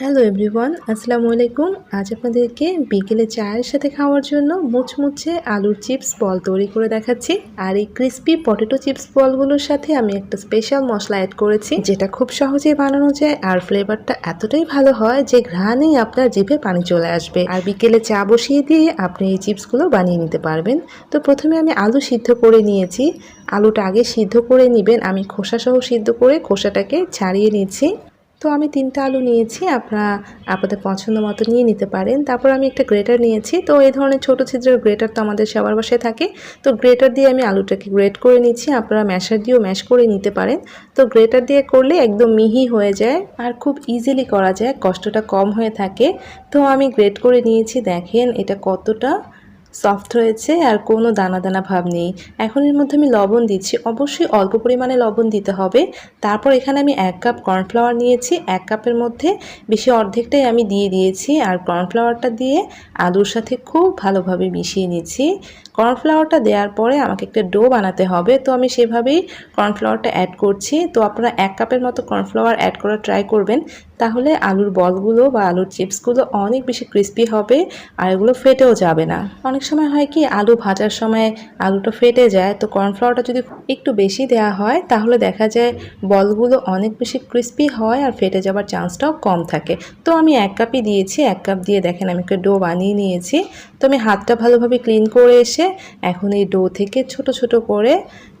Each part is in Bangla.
হ্যালো এভরিওয়ান, আসসালামু আলাইকুম। আজ আপনাদেরকে বিকেলে চায়ের সাথে খাওয়ার জন্য মুচমুচে আলুর চিপস বল তৈরি করে দেখাচ্ছি। আর এই ক্রিস্পি পটেটো চিপস বলগুলোর সাথে আমি একটা স্পেশাল মশলা অ্যাড করেছি, যেটা খুব সহজেই বানানো যায় আর ফ্লেভারটা এতটাই ভালো হয় যে ঘ্রাণেই আপনার জিভে পানি চলে আসবে। আর বিকেলে চা বসিয়ে দিয়ে আপনি এই চিপসগুলো বানিয়ে নিতে পারবেন। তো প্রথমে আমি আলু সিদ্ধ করে নিয়েছি। আলুটা আগে সিদ্ধ করে নেবেন। আমি খোসাসহ সিদ্ধ করে খোসাটাকে ছাড়িয়ে নিয়েছি তো আমি তিনটা আলু নিয়েছি, আপনারা আপনাদের পছন্দ মতো নিয়ে নিতে পারেন। তারপর আমি একটা গ্রেটার নিয়েছি, তো এই ধরনের ছোটো ছিদ্রের গ্রেটার তো আমাদের সবার বাসায় থাকে। তো গ্রেটার দিয়ে আমি আলুটাকে গ্রেট করে নিচ্ছি আপনারা ম্যাশার দিয়েও ম্যাশ করে নিতে পারেন। তো গ্রেটার দিয়ে করলে একদম মিহি হয়ে যায় আর খুব ইজিলি করা যায়, কষ্টটা কম হয়ে থাকে। তো আমি গ্রেট করে নিয়েছি, দেখেন এটা কতটা সফট হয়েছে আর কোনো দানা দানা ভাব নেই। এখন এর মধ্যে আমি লবণ দিচ্ছি। অবশ্যই অল্প পরিমাণে লবণ দিতে হবে। তারপর এখানে আমি এক কাপ কর্নফ্লাওয়ার নিয়েছি। এক কাপের মধ্যে বেশি অর্ধেকটাই আমি দিয়ে দিয়েছি আর কর্নফ্লাওয়ারটা দিয়ে আলুর সাথে খুব ভালোভাবে মিশিয়ে নিচ্ছি। কর্নফ্লাওয়ারটা দেওয়ার পরে আমাকে একটা ডো বানাতে হবে। তো আমি সেভাবেই কর্নফ্লাওয়ারটা অ্যাড করছি। তো আপনারা এক কাপের মতো কর্নফ্লাওয়ার অ্যাড করার ট্রাই করবেন। তাহলে আলুর বলগুলো বা আলুর চিপসগুলো অনেক বেশি ক্রিস্পি হবে আর এগুলো ফেটেও যাবে না। অনেক সময় হয় কি, আলু ভাজার সময় আলুটা ফেটে যায়, তো কর্নফ্লাওয়ারটা যদি একটু বেশি দেওয়া হয়, তাহলে দেখা যায় বলগুলো অনেক বেশি ক্রিস্পি হয় আর ফেটে যাওয়ার চান্সটাও কম থাকে। তো আমি এক কাপই দিয়েছি, এক কাপ দিয়ে দেখেন আমি একটা ডো বানিয়ে নিয়েছি। তো আমি হাতটা ভালোভাবে ক্লিন করে এসে এখন এই ডো থেকে ছোট ছোট করে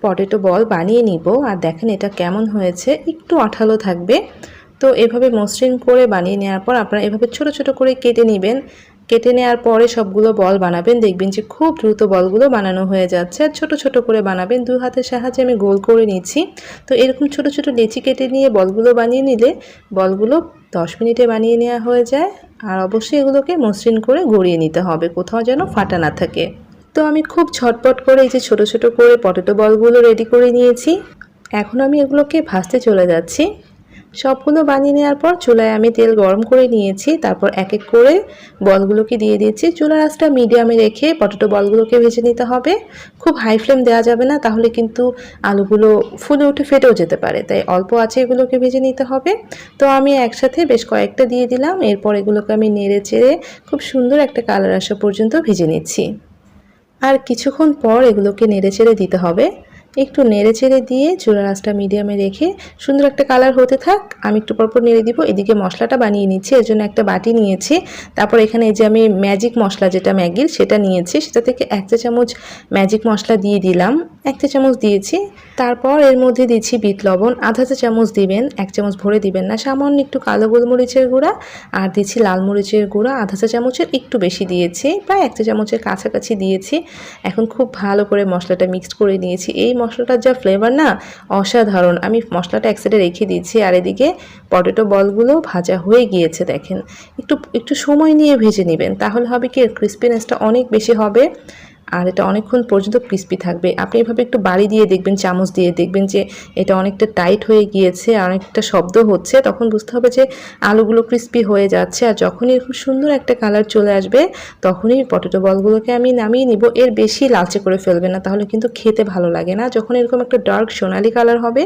পটেটো বল বানিয়ে নিব। আর দেখেন এটা কেমন হয়েছে, একটু আঠালো থাকবে। তো এভাবে মসৃণ করে বানিয়ে নেওয়ার পর আপনারা এভাবে ছোট ছোট করে কেটে নেবেন। কেটে নেওয়ার পরে সবগুলো বল বানাবেন। দেখবেন যে খুব দ্রুত বলগুলো বানানো হয়ে যাচ্ছে। আর ছোটো ছোটো করে বানাবেন। দু হাতের সাহায্যে আমি গোল করে নিচ্ছি। তো এরকম ছোট ছোট লেচি কেটে নিয়ে বলগুলো বানিয়ে নিলে বলগুলো দশ মিনিটে বানিয়ে নেওয়া হয়ে যায়। আর অবশ্যই এগুলোকে মসৃণ করে গড়িয়ে নিতে হবে। কোথাও যেন ফাটা না থাকে। তো আমি খুব ঝটপট করে এই যে ছোট ছোট করে পটেটো বলগুলো রেডি করে নিয়েছি। এখন আমি এগুলোকে ভাজতে চলে যাচ্ছি। সবগুলো বানিয়ে নেওয়ার পর চুলায় আমি তেল গরম করে নিয়েছি, তারপর এক এক করে বলগুলোকে দিয়ে দিয়েছি চুলার আঁচটা মিডিয়ামে রেখে পটেটো বলগুলোকে ভেজে নিতে হবে। খুব হাই ফ্লেম দেওয়া যাবে না, তাহলে কিন্তু আলুগুলো ফুলে উঠে ফেটেও যেতে পারে। তাই অল্প আছে এগুলোকে ভেজে নিতে হবে। তো আমি একসাথে বেশ কয়েকটা দিয়ে দিলাম। এরপর এগুলোকে আমি নেড়ে চেড়ে খুব সুন্দর একটা কালার আসা পর্যন্ত ভেজে নিচ্ছি। আর কিছুক্ষণ পর এগুলোকে নেড়ে চেড়ে দিতে হবে। একটু নেড়ে চেড়ে দিয়ে চুলার আঁচটা মিডিয়ামে রেখে সুন্দর একটা কালার হতে থাক। আমি একটু পরপর নেড়ে দিব, এদিকে মশলাটা বানিয়ে নিচ্ছি, এর জন্য একটা বাটি নিয়েছি। তারপর এখানে এই যে আমি ম্যাজিক মশলা যেটা ম্যাগির, সেটা নিয়েছি। সেটা থেকে এক চা চামচ ম্যাজিক মশলা দিয়ে দিলাম। এক চা চামচ দিয়েছি। তারপর এর মধ্যে দিচ্ছি বিট লবণ। আধা চা চামচ দিবেন, এক চামচ ভরে দিবেন না। সামান্য একটু কালো গোলমরিচের গুঁড়া আর দিচ্ছি লাল মরিচের গুঁড়া। আধা চা চামচের একটু বেশি দিয়েছি, প্রায় এক চা চামচের কাছাকাছি দিয়েছি। এখন খুব ভালো করে মশলাটা মিক্সড করে নিয়েছি। এই মশলাটার যা ফ্লেভার না, অসাধারণ। আমি মশলাটা এক সাইডে রেখে দিয়েছি, আর এদিকে পটেটো বলগুলো ভাজা হয়ে গিয়েছে, দেখেন। একটু একটু সময় নিয়ে ভেজে নেবেন, তাহলে হবে কি ক্রিস্পিনেসটা অনেক বেশি হবে। আর এটা অনেকক্ষণ পর্যন্ত ক্রিস্পি থাকবে। আপনি এভাবে একটু বাড়ি দিয়ে দেখবেন, চামচ দিয়ে দেখবেন যে এটা অনেকটা টাইট হয়ে গিয়েছে, আর অনেকটা শব্দ হচ্ছে, তখন বুঝতে হবে যে আলুগুলো ক্রিস্পি হয়ে যাচ্ছে। আর যখনই এরকম সুন্দর একটা কালার চলে আসবে, তখনই পটেটো বলগুলোকে আমি নামিয়ে নিব। এর বেশি লালচে করে ফেলবে না, তাহলে কিন্তু খেতে ভালো লাগে না। যখন এরকম একটা ডার্ক সোনালি কালার হবে,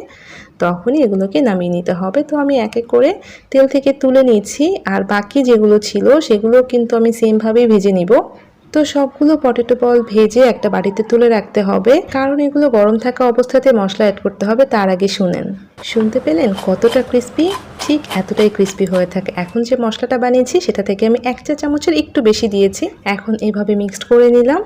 তখনই এগুলোকে নামিয়ে নিতে হবে। তো আমি এক এক করে তেল থেকে তুলে নিয়েছি। আর বাকি যেগুলো ছিল, সেগুলো কিন্তু আমি সেমভাবেই ভেজে নিব। তো সবগুলো পটেটো বল ভেজে একটা বাড়িতে তুলে রাখতে হবে। কারণ এগুলো গরম থাকা অবস্থাতে মশলা অ্যাড করতে হবে, তার আগে শুনেন। শুনতে পেলেন কতটা ক্রিস্পি ঠিক এতটাই ক্রিস্পি হয়ে থাকে। এখন যে মশলাটা বানিয়েছি, সেটা থেকে আমি এক চা চামচের একটু বেশি দিয়েছি। এখন এভাবে মিক্সড করে নিলাম।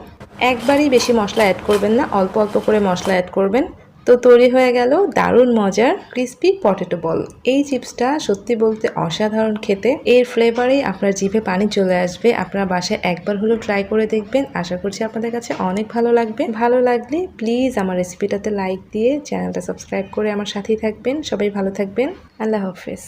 একবারই বেশি মশলা অ্যাড করবেন না, অল্প অল্প করে মশলা অ্যাড করবেন। তো তৈরি হয়ে গেল দারুণ মজার ক্রিস্পি পটেটো বল এই চিপসটা সত্যি বলতে অসাধারণ খেতে। এর ফ্লেভারেই আপনার জিভে পানি চলে আসবে। আপনার বাসায় একবার হলেও ট্রাই করে দেখবেন। আশা করছি আপনাদের কাছে অনেক ভালো লাগবে। ভালো লাগলে প্লিজ আমার রেসিপিটাতে লাইক দিয়ে চ্যানেলটা সাবস্ক্রাইব করে আমার সাথেই থাকবেন। সবাই ভালো থাকবেন। আল্লাহ হাফেজ।